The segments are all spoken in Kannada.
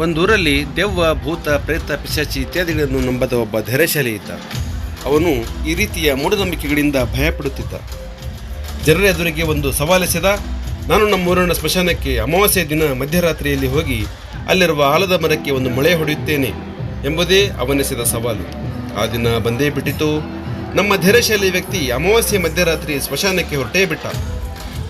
ಒಂದೂರಲ್ಲಿ ದೆವ್ವ, ಭೂತ, ಪ್ರೇತ, ಪಿಶಾಚಿ ಇತ್ಯಾದಿಗಳನ್ನು ನಂಬದ ಒಬ್ಬ ಧೈರ್ಯಶಾಲಿ ಇದ್ದ ಅವನು ಈ ರೀತಿಯ ಮೂಢನಂಬಿಕೆಗಳಿಂದ ಭಯಪಡುತ್ತಿದ್ದ. ಜನರ ಎದುರಿಗೆ ಒಂದು ಸವಾಲೆಸೆದ ನಾನು ನಮ್ಮೂರಿನ ಸ್ಮಶಾನಕ್ಕೆ ಅಮಾವಾಸ್ಯೆ ದಿನ ಮಧ್ಯರಾತ್ರಿಯಲ್ಲಿ ಹೋಗಿ ಅಲ್ಲಿರುವ ಆಲದ ಮರಕ್ಕೆ ಒಂದು ಮೊಳೆ ಹೊಡೆಯುತ್ತೇನೆ ಎಂಬುದೇ ಅವನೆಸೆದ ಸವಾಲು. ಆ ದಿನ ಬಂದೇ ಬಿಟ್ಟಿತು. ನಮ್ಮ ಧೈರ್ಯಶಾಲಿ ವ್ಯಕ್ತಿ ಅಮಾವಾಸ್ಯೆ ಮಧ್ಯರಾತ್ರಿ ಸ್ಮಶಾನಕ್ಕೆ ಹೊರಟೇ ಬಿಟ್ಟ.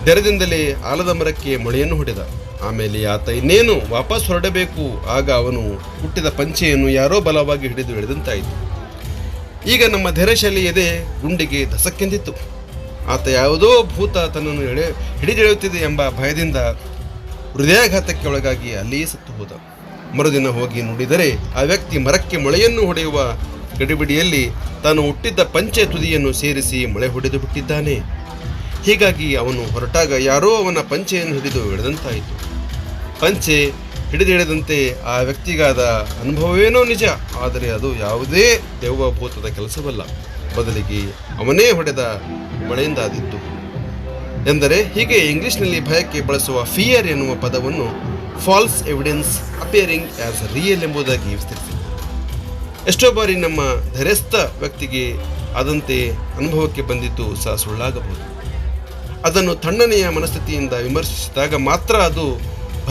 ಧೈರ್ಯದಿಂದಲೇ ಆಲದ ಮರಕ್ಕೆ ಮೊಳೆಯನ್ನು ಹೊಡೆದ. ಆಮೇಲೆ ಆತ ಇನ್ನೇನು ವಾಪಸ್ ಹೊರಡಬೇಕು. ಆಗ ಅವನು ಹುಟ್ಟಿದ ಪಂಚೆಯನ್ನು ಯಾರೋ ಬಲವಾಗಿ ಹಿಡಿದು ಹಿಡಿದಂತಾಯಿತು ಈಗ ನಮ್ಮ ಧೈರ್ಯಶಾಲಿ ಎದೆ ಗುಂಡಿಗೆ ದಸಕ್ಕೆಂದಿತ್ತು. ಆತ ಯಾವುದೋ ಭೂತ ತನ್ನನ್ನು ಎಳೆ ಹಿಡಿದೆಳೆಯುತ್ತಿದೆ ಎಂಬ ಭಯದಿಂದ ಹೃದಯಾಘಾತಕ್ಕೆ ಒಳಗಾಗಿ ಅಲ್ಲಿಯೇ ಸತ್ತು ಹೋದ. ಮರುದಿನ ಹೋಗಿ ನೋಡಿದರೆ ಆ ವ್ಯಕ್ತಿ ಮರಕ್ಕೆ ಮೊಳೆಯನ್ನು ಹೊಡೆಯುವ ಗಡಿಬಿಡಿಯಲ್ಲಿ ತಾನು ಹುಟ್ಟಿದ್ದ ಪಂಚೆ ತುದಿಯನ್ನು ಸೇರಿಸಿ ಮೊಳೆ ಹೊಡೆದು ಬಿಟ್ಟಿದ್ದಾನೆ. ಹೀಗಾಗಿ ಅವನು ಹೊರಟಾಗ ಯಾರೋ ಅವನ ಪಂಚೆಯನ್ನು ಹಿಡಿದು ಎಳೆದಂತಾಯಿತು. ಪಂಚೆ ಹಿಡಿದಿಡದಂತೆ ಆ ವ್ಯಕ್ತಿಗಾದ ಅನುಭವವೇನೋ ನಿಜ. ಆದರೆ ಅದು ಯಾವುದೇ ದೆವ್ವಭೂತದ ಕೆಲಸವಲ್ಲ. ಬದಲಿಗೆ ಅವನೇ ಹೊಡೆದ ಮಳೆಯಿಂದಾದಿತ್ತು ಎಂದರೆ ಹೀಗೆ ಇಂಗ್ಲಿಷ್ನಲ್ಲಿ ಭಯಕ್ಕೆ ಬಳಸುವ ಫಿಯರ್ ಎನ್ನುವ ಪದವನ್ನು false evidence appearing as real ಎಂಬುದಾಗಿ ವಿಸ್ತರಿಸಿದೆ. ಎಷ್ಟೋ ಬಾರಿ ನಮ್ಮ ಧೈರ್ಯಸ್ಥ ವ್ಯಕ್ತಿಗೆ ಆದಂತೆ ಅನುಭವಕ್ಕೆ ಬಂದಿದ್ದು ಸಹ ಸುಳ್ಳಾಗಬಹುದು. ಅದನ್ನು ತಣ್ಣನೆಯ ಮನಸ್ಥಿತಿಯಿಂದ ವಿಮರ್ಶಿಸಿದಾಗ ಮಾತ್ರ ಅದು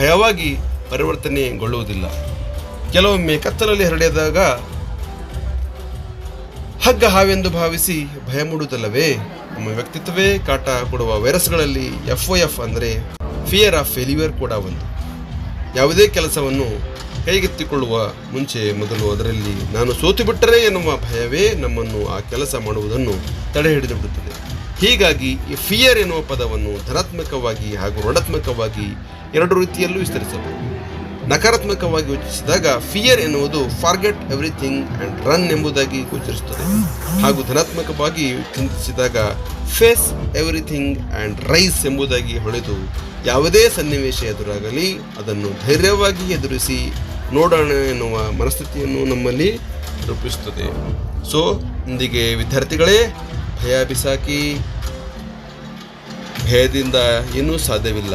ಭಯವಾಗಿ ಪರಿವರ್ತನೆಗೊಳ್ಳುವುದಿಲ್ಲ. ಕೆಲವೊಮ್ಮೆ ಕತ್ತಲಲ್ಲಿ ಹರಡಿದಾಗ ಹಗ್ಗ ಹಾವೆಂದು ಭಾವಿಸಿ ಭಯ ಮೂಡುವುದಲ್ಲವೇ ನಮ್ಮ ವ್ಯಕ್ತಿತ್ವವೇ ಕಾಟ ಕೊಡುವ ವೈರಸ್ಗಳಲ್ಲಿ ಎಫ್ ಒ ಎಫ್ ಅಂದರೆ ಫಿಯರ್ ಆಫ್ ಫೇಲ್ಯೂರ್ ಕೂಡ ಒಂದು. ಯಾವುದೇ ಕೆಲಸವನ್ನು ಕೈಗೆತ್ತಿಕೊಳ್ಳುವ ಮುಂಚೆ ಮೊದಲು ಅದರಲ್ಲಿ ನಾನು ಸೋತು ಬಿಟ್ಟರೆ ಎನ್ನುವ ಭಯವೇ ನಮ್ಮನ್ನು ಆ ಕೆಲಸ ಮಾಡುವುದನ್ನು ತಡೆ ಹಿಡಿದು ಬಿಡುತ್ತದೆ. ಹೀಗಾಗಿ ಈ ಫಿಯರ್ ಎನ್ನುವ ಪದವನ್ನು ಧನಾತ್ಮಕವಾಗಿ ಹಾಗೂ ಋಣಾತ್ಮಕವಾಗಿ ಎರಡು ರೀತಿಯಲ್ಲೂ ವಿಸ್ತರಿಸಬಹುದು. ನಕಾರಾತ್ಮಕವಾಗಿ ಯೋಚಿಸಿದಾಗ ಫಿಯರ್ ಎನ್ನುವುದು ಫಾರ್ಗೆಟ್ ಎವ್ರಿಥಿಂಗ್ ಅಂಡ್ ರನ್ ಎಂಬುದಾಗಿ ಗೋಚರಿಸುತ್ತದೆ. ಹಾಗೂ ಧನಾತ್ಮಕವಾಗಿ ಚಿಂತಿಸಿದಾಗ ಫೇಸ್ ಎವ್ರಿಥಿಂಗ್ ಅಂಡ್ ರೈಸ್ ಎಂಬುದಾಗಿ ಹೊಳೆದು ಯಾವುದೇ ಸನ್ನಿವೇಶ ಎದುರಾಗಲಿ, ಅದನ್ನು ಧೈರ್ಯವಾಗಿ ಎದುರಿಸಿ ನೋಡೋಣ ಎನ್ನುವ ಮನಸ್ಥಿತಿಯನ್ನು ನಮ್ಮಲ್ಲಿ ರೂಪಿಸುತ್ತದೆ. ಸೊ ಇಂದಿಗೆ ವಿದ್ಯಾರ್ಥಿಗಳೇ, ಭಯ ಬಿಸಾಕಿ, ಭಯದಿಂದ ಏನೂ ಸಾಧ್ಯವಿಲ್ಲ.